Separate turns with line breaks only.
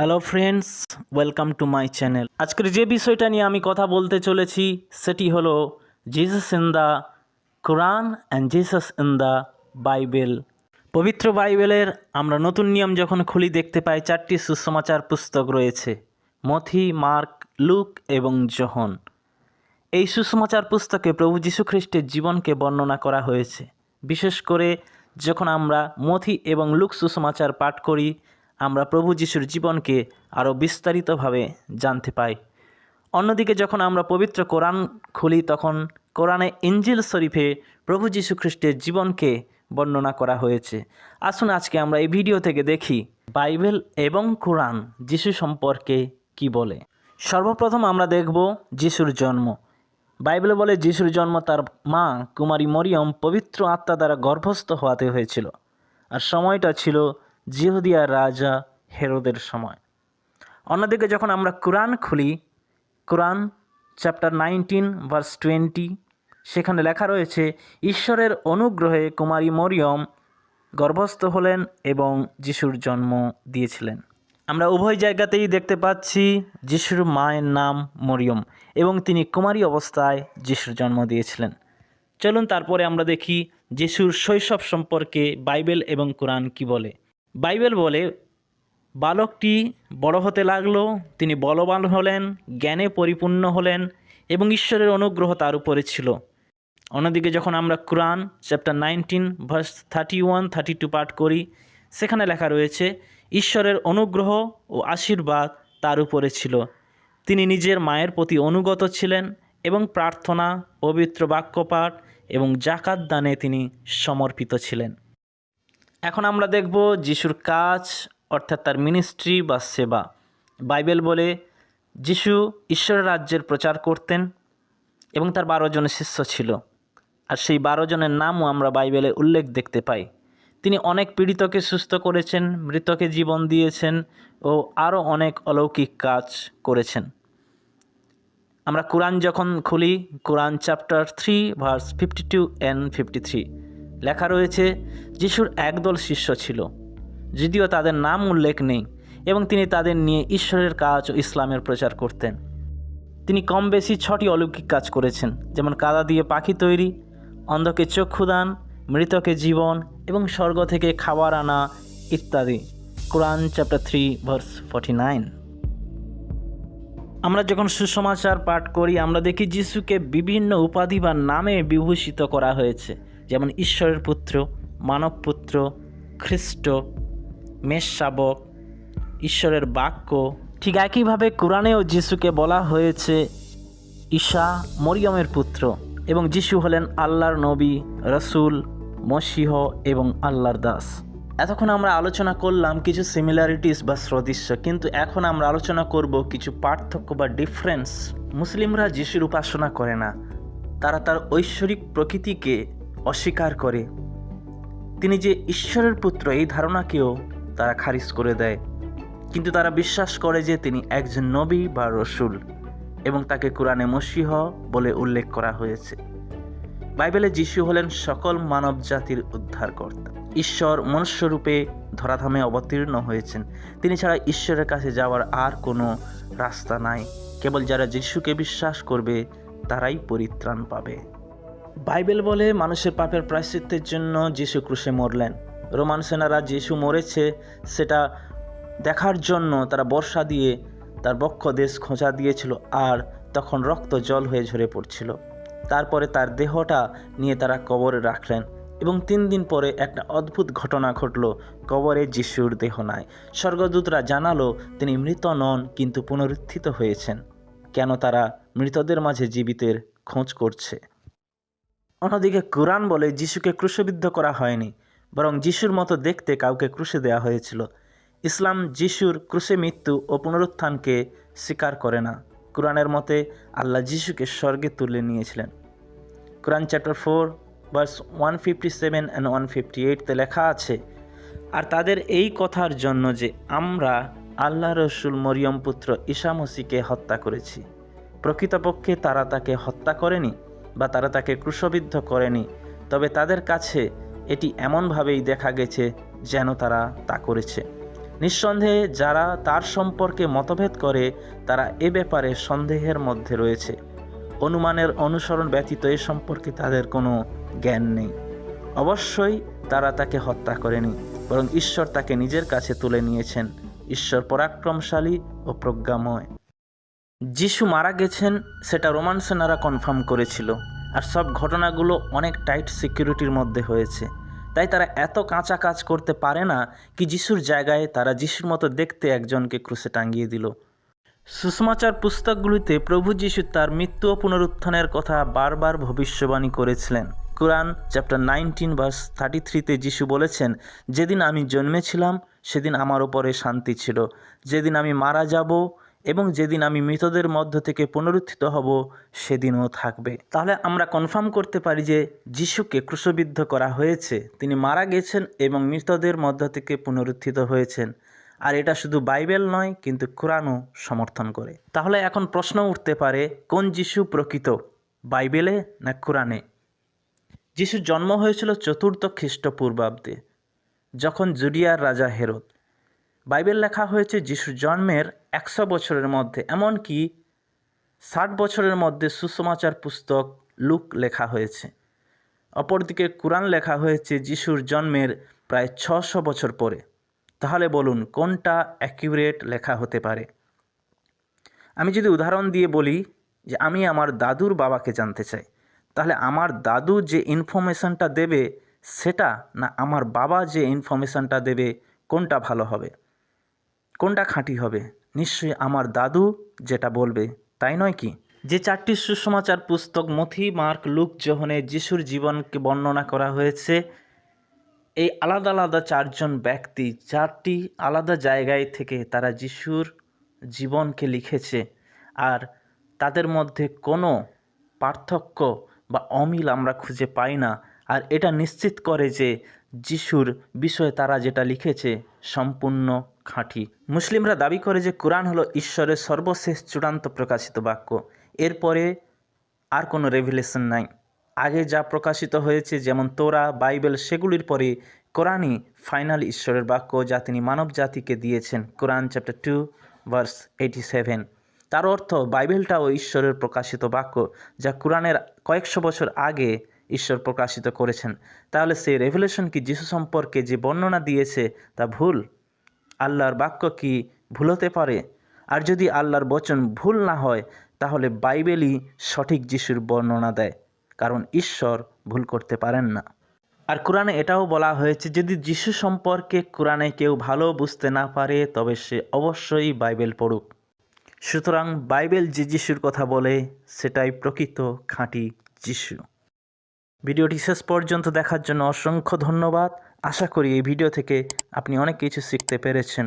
Hello friends welcome to my channel আজকের যে বিষয়টা নিয়ে আমি কথা বলতে চলেছি, সেটি হলো Jesus in the Quran and Jesus in the Bible পবিত্র বাইবেলের আমরা নতুন নিয়ম যখন খুলি, দেখতে পাই চারটি সুসমাচার পুস্তক রয়েছে, মথি, মার্ক, লুক এবং জহন। এই সুসমাচার পুস্তকে প্রভু যীশু খ্রিস্টের জীবনকে বর্ণনা করা হয়েছে। বিশেষ করে যখন আমরা মথি এবং লুক সুসমাচার পাঠ করি আমরা প্রভু যীশুর জীবনকে আরও বিস্তারিতভাবে জানতে পাই। অন্যদিকে যখন আমরা পবিত্র কোরআন খুলি, তখন কোরআনে ইঞ্জিল শরীফে প্রভু যীশু খ্রিস্টের জীবনকে বর্ণনা করা হয়েছে। আসুন আজকে আমরা এই ভিডিও থেকে দেখি বাইবেল এবং কোরআন যিশু সম্পর্কে কি বলে। সর্বপ্রথম আমরা দেখব যিশুর জন্ম। বাইবেলে বলে যিশুর জন্ম তার মা কুমারী মরিয়ম পবিত্র আত্মা দ্বারা গর্ভস্থ হওয়াতে হয়েছিল। আর সময়টা ছিল জিহুদিয়ার রাজা হেরোদের সময়। অন্যদিকে যখন আমরা কোরআন খুলি, Quran chapter nineteen, verse twenty, সেখানে লেখা রয়েছে, ঈশ্বরের অনুগ্রহে কুমারী মরিয়ম গর্ভস্থ হলেন এবং যিশুর জন্ম দিয়েছিলেন। আমরা উভয় জায়গাতেই দেখতে পাচ্ছি যিশুর মায়ের নাম মরিয়ম এবং তিনি কুমারী অবস্থায় যিশুর জন্ম দিয়েছিলেন। চলুন তারপরে আমরা দেখি যিশুর শৈশব সম্পর্কে বাইবেল এবং কোরআন কি বলে। বাইবেল বলে, বালকটি বড় হতে লাগল, তিনি বলবান হলেন, জ্ঞানে পরিপূর্ণ হলেন এবং ঈশ্বরের অনুগ্রহ তার উপরে ছিল। অন্যদিকে যখন আমরা Quran chapter nineteen verse thirty one, thirty two পাঠ করি, সেখানে লেখা রয়েছে, ঈশ্বরের অনুগ্রহ ও আশীর্বাদ তার উপরে ছিল। তিনি নিজের মায়ের প্রতি অনুগত ছিলেন এবং প্রার্থনা, পবিত্র বাক্যপাঠ এবং জাকাত দানে তিনি সমর্পিত ছিলেন। এখন আমরা দেখব যিশুর কাজ, অর্থাৎ তার মিনিস্ট্রি বা সেবা। বাইবেল বলে, যিশু ঈশ্বরের রাজ্যের প্রচার করতেন এবং তার বারো জনের শিষ্য ছিল। আর সেই বারো জনের নামও আমরা বাইবেলে উল্লেখ দেখতে পাই। তিনি অনেক পীড়িতকে সুস্থ করেছেন, মৃতকে জীবন দিয়েছেন ও আরও অনেক অলৌকিক কাজ করেছেন। আমরা কোরআন যখন খুলি, Quran chapter three verse fifty two and fifty three লেখা রয়েছে, যিশুর একদল শিষ্য ছিল, যদিও তাদের নাম উল্লেখ নেই এবং তিনি তাদের নিয়ে ঈশ্বরের কাজ ও ইসলামের প্রচার করতেন। তিনি কম বেশি ছটি অলৌকিক কাজ করেছেন, যেমন কাদা দিয়ে পাখি তৈরি, অন্ধকে চক্ষুদান মৃতকে জীবন এবং স্বর্গ থেকে খাবার আনা ইত্যাদি। Quran chapter three verse forty nine আমরা যখন সুসমাচার পাঠ করি, আমরা দেখি যিশুকে বিভিন্ন উপাধি বা নামে বিভূষিত করা হয়েছে। যেমন ঈশ্বরের পুত্র, মানব পুত্র, খ্রিস্ট মেষশাবক ঈশ্বরের বাক্য। ঠিক একইভাবে কোরআনেও যিশুকে বলা হয়েছে, ঈশা মরিয়মের পুত্র এবং যিশু হলেন আল্লাহর নবী, রসুল, মসিহ এবং আল্লাহর দাস। এতক্ষণ আমরা আলোচনা করলাম কিছু সিমিলারিটিস বা সদৃশ্য, কিন্তু এখন আমরা আলোচনা করব কিছু পার্থক্য বা ডিফারেন্স মুসলিমরা যিশুর উপাসনা করে না। তারা তার ঐশ্বরিক প্রকৃতিকে অস্বীকার করে। তিনি যে ঈশ্বরের পুত্র, এই ধারণাকেও তারা খারিজ করে দেয়। কিন্তু তারা বিশ্বাস করে যে তিনি একজন নবী বা রসুল এবং তাকে কোরআনে মসিহ বলে উল্লেখ করা হয়েছে। বাইবেলে যিশু হলেন সকল মানব জাতির উদ্ধারকর্তা। ঈশ্বর মনুষ্যরূপে ধরাধামে অবতীর্ণ হয়েছেন। তিনি ছাড়া ঈশ্বরের কাছে যাওয়ার আর কোনো রাস্তা নাই। কেবল যারা যিশুকে বিশ্বাস করবে, তারাই পরিত্রাণ পাবে। বাইবেল বলে মানুষের পাপের প্রায়শ্চিত্তের জন্য যিশু ক্রুশে মরলেন। রোমান সেনারা যিশু মরেছে, সেটা দেখার জন্য তারা বর্ষা দিয়ে তার বক্ষ দেশ খোঁচা দিয়েছিল আর তখন রক্ত জল হয়ে ঝরে পড়ছিল। তারপরে তার দেহটা নিয়ে তারা কবরে রাখলেন এবং তিন দিন পরে একটা অদ্ভুত ঘটনা ঘটল কবরে যিশুর দেহ নাই। স্বর্গদূতরা জানালো, তিনি মৃত নন, কিন্তু পুনরুত্থিত হয়েছেন। কেন তারা মৃতদের মাঝে জীবিতের খোঁজ করছে? অন্যদিকে কোরআন বলে যিশুকে ক্রুশবিদ্ধ করা হয়নি, বরং যিশুর মতো দেখতে কাউকে ক্রুশে দেওয়া হয়েছিল। ইসলাম যিশুর ক্রুশে মৃত্যু ও পুনরুত্থানকে স্বীকার করে না। কোরআনের মতে, আল্লাহ যিশুকে স্বর্গে তুলে নিয়েছিলেন। Quran chapter four, verse one fifty seven and one fifty এইটতে লেখা আছে, আর তাদের এই কথার জন্য যে আমরা আল্লাহ রসুল মরিয়ম পুত্র ঈশা মসিকে হত্যা করেছি। প্রকৃতপক্ষে তারা তাকে হত্যা করেনি বা তারা তাকে ক্রুশবিদ্ধ করেনি, তবে তাদের কাছে এটি এমনভাবেই দেখা গেছে যেন তারা তা করেছে। নিঃসন্দেহে যারা তার সম্পর্কে মতভেদ করে, তারা এ ব্যাপারে সন্দেহের মধ্যে রয়েছে। অনুমানের অনুসরণ ব্যতীত এ সম্পর্কে তাদের কোনো জ্ঞান নেই। অবশ্যই তারা তাকে হত্যা করেনি, বরং ঈশ্বর তাকে নিজের কাছে তুলে নিয়েছেন। ঈশ্বর পরাক্রমশালী ও প্রজ্ঞাময়। যিশু মারা গেছেন, সেটা রোমান সেনারা কনফার্ম করেছিল। আর সব ঘটনাগুলো অনেক টাইট সিকিউরিটির মধ্যে হয়েছে। তাই তারা এত কাঁচা কাজ করতে পারে না কি যিশুর জায়গায় তারা যিশুর মতো দেখতে একজনকে ক্রুশে টাঙ্গিয়ে দিল। সুষমাচার পুস্তকগুলিতে প্রভু যিশু তার মৃত্যু ও পুনরুত্থানের কথা বারবার ভবিষ্যবাণী করেছিলেন। Quran chapter nineteen verse thirty থ্রিতে যিশু বলেছেন, যেদিন আমি জন্মেছিলাম, সেদিন আমার ওপরে শান্তি ছিল। যেদিন আমি মারা যাব এবং যেদিন আমি মৃতদের মধ্য থেকে পুনরুত্থিত হব, সেদিনও থাকবে। তাহলে আমরা কনফার্ম করতে পারি যে যিশুকে ক্রুশবিদ্ধ করা হয়েছে। তিনি মারা গেছেন এবং মৃতদের মধ্য থেকে পুনরুত্থিত হয়েছেন। আর এটা শুধু বাইবেল নয়, কিন্তু কোরআনও সমর্থন করে। তাহলে এখন প্রশ্ন উঠতে পারে, কোন যিশু প্রকৃত, বাইবেলে না কোরআনে? যিশুর জন্ম হয়েছিল চতুর্থ খ্রিস্টপূর্বাব্দে, যখন জুডিয়ার রাজা হেরোদ বাইবেল লেখা হয়েছে যিশুর জন্মের একশো বছরের মধ্যে, এমনকি ষাট বছরের মধ্যে সুসমাচার পুস্তক লুক লেখা হয়েছে। অপরদিকে কোরআন লেখা হয়েছে যিশুর জন্মের প্রায় ছশো বছর পরে। তাহলে বলুন, কোনটা অ্যাকিউরেট লেখা হতে পারে? আমি যদি উদাহরণ দিয়ে বলি যে আমি আমার দাদুর বাবাকে জানতে চাই, তাহলে আমার দাদু যে ইনফরমেশনটা দেবে সেটা, না আমার বাবা যে ইনফরমেশনটা দেবে, কোনটা ভালো হবে? কোনটা খাঁটি হবে? নিশ্চয়ই আমার দাদু যেটা বলবে, তাই নয় কি? যে চারটি সুসমাচার পুস্তক মথি, মার্ক, লুক যোহনে যিশুর জীবনকে বর্ণনা করা হয়েছে, এই আলাদা আলাদা চারজন ব্যক্তি চারটি আলাদা জায়গায় থেকে তারা যিশুর জীবনকে লিখেছে। আর তাদের মধ্যে কোনো পার্থক্য বা অমিল আমরা খুঁজে পাই না। আর এটা নিশ্চিত করে যে যিশুর বিষয়ে তারা যেটা লিখেছে সম্পূর্ণ খাঁটি। মুসলিমরা দাবি করে যে কোরআন হলো ঈশ্বরের সর্বশেষ চূড়ান্ত প্রকাশিত বাক্য। এরপরে আর কোনো রেভিলেশন নাই। আগে যা প্রকাশিত হয়েছে, যেমন তোরা, বাইবেল, সেগুলির পরে কোরআনই ফাইনাল ঈশ্বরের বাক্য যা তিনি মানব জাতিকে দিয়েছেন। Quran chapter two verse eighty seven তার অর্থ, বাইবেলটাও ঈশ্বরের প্রকাশিত বাক্য, যা কোরআনের কয়েকশো বছর আগে ঈশ্বর প্রকাশিত করেছেন। তাহলে সেই রেভলিউশন কি যিশু সম্পর্কে যে বর্ণনা দিয়েছে তা ভুল? আল্লাহর বাক্য কি ভুল হতে পারে? আর যদি আল্লাহর বচন ভুল না হয়, তাহলে বাইবেলই সঠিক যিশুর বর্ণনা দেয়, কারণ ঈশ্বর ভুল করতে পারেন না। আর কোরআনে এটাও বলা হয়েছে, যদি যিশু সম্পর্কে কোরআনে কেউ ভালো বুঝতে না পারে, তবে সে অবশ্যই বাইবেল পড়ুক। সুতরাং বাইবেল যে যিশুর কথা বলে, সেটাই প্রকৃত খাঁটি যিশু। ভিডিওটি শেষ পর্যন্ত দেখার জন্য অসংখ্য ধন্যবাদ। আশা করি এই ভিডিও থেকে আপনি অনেক কিছু শিখতে পেরেছেন।